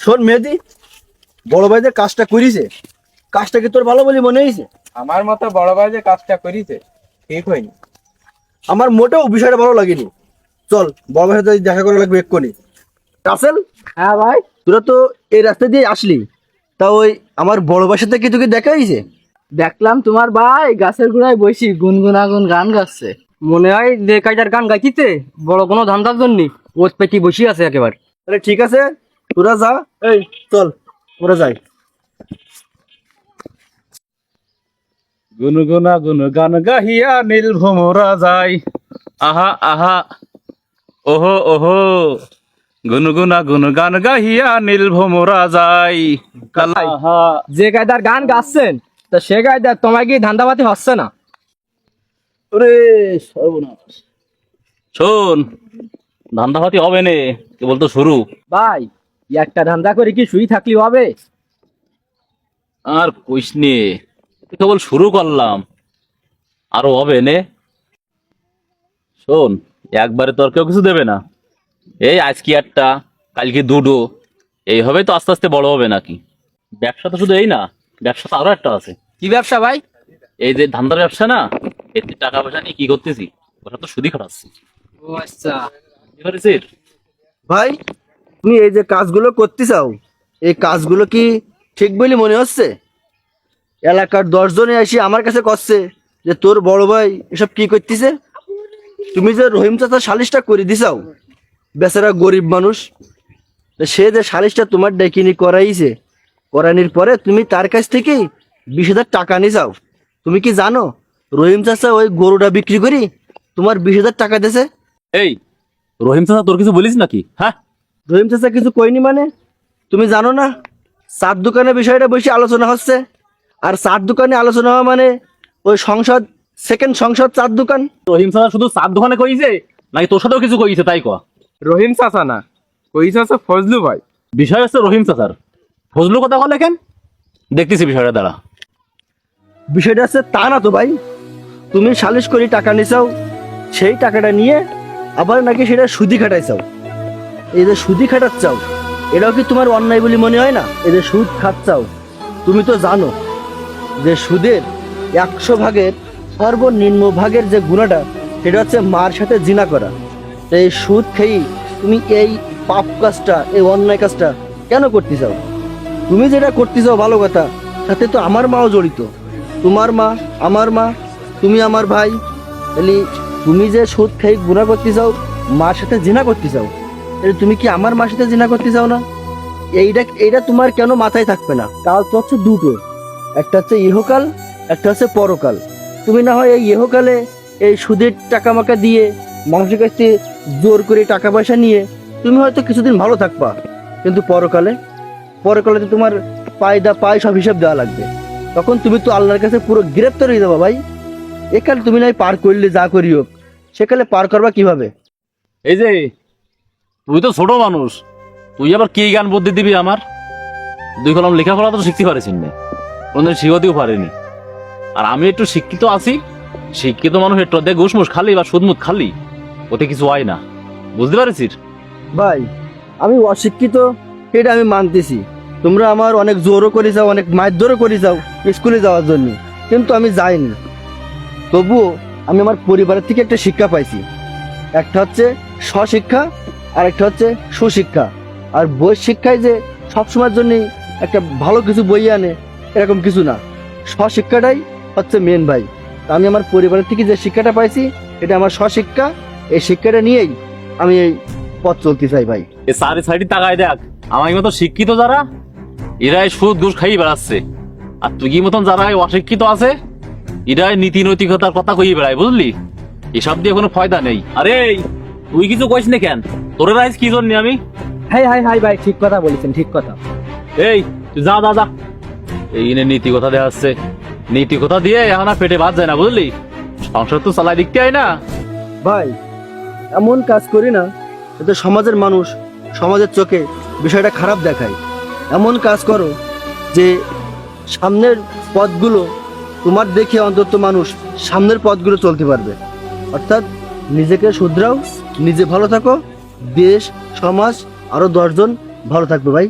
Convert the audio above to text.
শোন মেহেদি বড় ভাইদের কাজটা করিছে কাজটা কি তোর ভালো বলে মনে হয়েছে আমার মতো বড় ভাই যে কাজটা করিছে ঠিক হয়নি। আমার মোটেও বিষয়টা ভালো লাগেনি। চল বড় ভাইয়ের সাথে দেখা করা লাগবে এক্ষুনি। রাসেল? হ্যাঁ ভাই। তোরা তো এই রাস্তা দিয়ে আসলি। তা ওই আমার বড় ভাইয়ের সাথে কি তোকে দেখা হয়েছে দেখলাম তোমার ভাই গাছের গোড়ায় বসি গুনগুনাগুন গান গাচ্ছে। মনে হয় যে কাইটার গান গাইতিতে বড় কোনো ধান্দার জন্য। ওত পেটি বসে আছে একেবারে। তাহলে ঠিক আছে তোরা যা। এই চল ওরা যাই। গুনগুনা গুন গান গাহিয়া নীল ভোমরা যায়। আহা আহা ওহো ওহো। গুনগুনা গুন গান গাহিয়া নীল ভোমরা যায়। কালা আহা। যে গায়দার গান গাচ্ছেন তা সে গায়দার তোমায় কি ধান্দাবাতি হচ্ছে না? ওরে সর্বনাশ। শোন ধান্দাভাতি হবে নে কেবল তো শুরু। ভাই একটা ধান্দা করে কি শুই থাকলি হবে? আর কইস নে কেবল শুরু করলাম। আরও হবে নে। শোন একবারে তোর কেউ কিছু দেবে না। এই আজকে একটা কালকে দুটো এইভাবেই তো আস্তে আস্তে বড় হবে নাকি? ব্যবসা তো শুধু এই না ব্যবসা তো আরও একটা আছে। কি ব্যবসা ভাই? এই যে ধান্দার ব্যবসা না এতে টাকা পয়সা নিয়ে কি করতেছি? ওটা তো সুদি খাটাচ্ছি। ও আচ্ছা? ভাই তুমি এই যে কাজগুলো করতে চাও এই কাজগুলো কি ঠিক বলে মনে হচ্ছে? এলাকার দশজনে এসে আমার কাছে করছে যে তোর বড় ভাই এসব কি করতেছে? তুমি যে রহিম চাচা সালিশটা করে দিছাও, বেচারা গরিব মানুষ সে যে সালিশটা তোমার ডেকিনি করাইছে, করানির পরে তুমি তার কাছ থেকে বিশ হাজার টাকা নিছাও। তুমি কি জানো, রহিম চাচা ওই গরুটা বিক্রি করি তোমার বিশ হাজার টাকা দিছে? এই, রহিম চাচা তোর কিছু বলিস নাকি? হ্যাঁ? রহিম চাচা কিছু কইনি মানে? তুমি জানো না চার দোকানের বিষয়টা বেশি আলোচনা হচ্ছে। আর চার দোকানে আলোচনা হওয়া মানে ওই সংসদ সেকেন্ড সংসদ চার দোকান। রহিম চাচা শুধু চার দোকানে কইছে নাকি তোর সাথেও কিছু কইছে তাই কয়া? রহিম চাচা না কইছে হচ্ছে ফজলু ভাই। বিষয় হচ্ছে রহিম চাচার। ফজলু কথা বলে কেন? দেখতেছি বিষয়টা দাঁড়া। বিষয়টা হচ্ছে তা না তো ভাই তুমি সালিশ করে টাকা নিছাও সেই টাকাটা নিয়ে আবার নাকি সেটা সুদি খাটাইছাও এই যে সুদি খাটাচ্ছাও এটাও কি তোমার অন্যায় বলে মনে হয় না? যে সুদ খাচ্ছাও তুমি তো জানো যে সুদের একশো ভাগের সর্বনিম্ন ভাগের যে গুণাটা, সেটা হচ্ছে মার সাথে জিনা করা। এই সুদ খেয়েই তুমি এই পাপ কাজটা, এই অন্যায় কাজটা কেন করতে চাও তুমি যেটা করতে চাও ভালো কথা, সাথে তো আমার মাও জড়িত। তোমার মা, আমার মা, তুমি আমার ভাই। তাহলে তুমি যে সুদ খেয়ে গুণা করতে চাও মার সাথে জিনা করতে চাও তুমি কি আমার মার সাথে জিনা করতে চাও না? এইটা এইটা তোমার কেন মাথায় থাকবে না? কাল তো হচ্ছে দুটো। একটা হচ্ছে ইহকাল, একটা হচ্ছে পরকাল। তুমি না হয় এই ইহকালে এই সুদের টাকা মাকা দিয়ে মানুষের কাছ জোর করে টাকা পয়সা নিয়ে তুমি হয়তো কিছুদিন ভালো থাকবা। কিন্তু পরকালে পরকালে তো তোমার পায়দা পায় সব হিসাব দেওয়া লাগবে। তখন তুমি তো আল্লাহর কাছে পুরো গ্রেপ্তার হয়ে যাবা ভাই। একালে তুমি নাই পার করলে যা করি হোক সেকালে পার করবা কীভাবে? এই যে তুই তো ছোট মানুষ। তুই আবার কি গান বুদ্ধি দিবি আমার? দুই কলম লেখাপড়া তো শিখতে পারিস না কোনদিন শিখতেও পারিনি। আর আমি একটু শিক্ষিত আছি। শিক্ষিত মানুষ একটু দেখ ঘুষমুস খালি বা সুদমুদ খালি। ওতে কিছু হয় না। বুঝতে পারছিস? ভাই, আমি অশিক্ষিত এটা আমি মানতেছি। তোমরা আমার অনেক জোরও করে যাও, অনেক মারধরও করে যাও স্কুলে যাওয়ার জন্য। কিন্তু আমি যাইনি। তবুও আমি আমার পরিবারের থেকে একটা শিক্ষা পাইছি। একটা হচ্ছে স্বশিক্ষা আর একটা হচ্ছে সুশিক্ষা। আর বই শিক্ষায় যে সবসময়ের জন্য একটা ভালো কিছু বই আনে, এরকম কিছু না। স্বশিক্ষাটাই হচ্ছে মেন ভাই। আমি আমার পরিবারের থেকে যে শিক্ষাটা পাইছি, এটা আমার স্বশিক্ষা। এই শিক্ষাটা নিয়েই আমি এই পথ চলতে চাই ভাই। এ সারি সাইডে তাকায় দেখ আমার মতো শিক্ষিত যারা, এরাই সুদ ঘুষ খাই বেড়াচ্ছে। আর তুই মতন যারা অশিক্ষিত আছে, এরাই নীতি নৈতিকতার কথা কই বেড়ায়, বুঝলি? এসব দিয়ে কোনো ফায়দা নেই। আরে তুই কিছু কইস না কেন? তোর রাইজ কি জন্য আমি? হাই হাই হাই ভাই ঠিক কথা বলেছেন ঠিক কথা। এই তুই যা যা যা। এই নে নীতি কথা দেওয়া হচ্ছে নীতি কথা দিয়ে এখন আর পেটে ভাত যায় না বুঝলি? সংসার তো চালাই দেখতে হয় না। ভাই এমন কাজ করি না যাতে সমাজের মানুষ সমাজের চোখে বিষয়টা খারাপ দেখায়। এমন কাজ করো যে সামনের পথগুলো তোমার দেখে অন্তত মানুষ সামনের পথগুলো চলতে পারবে। অর্থাৎ নিজেকে শুধরাও নিজে ভালো থাকো দেশ সমাজ আরও দশজন ভালো থাকবে ভাই।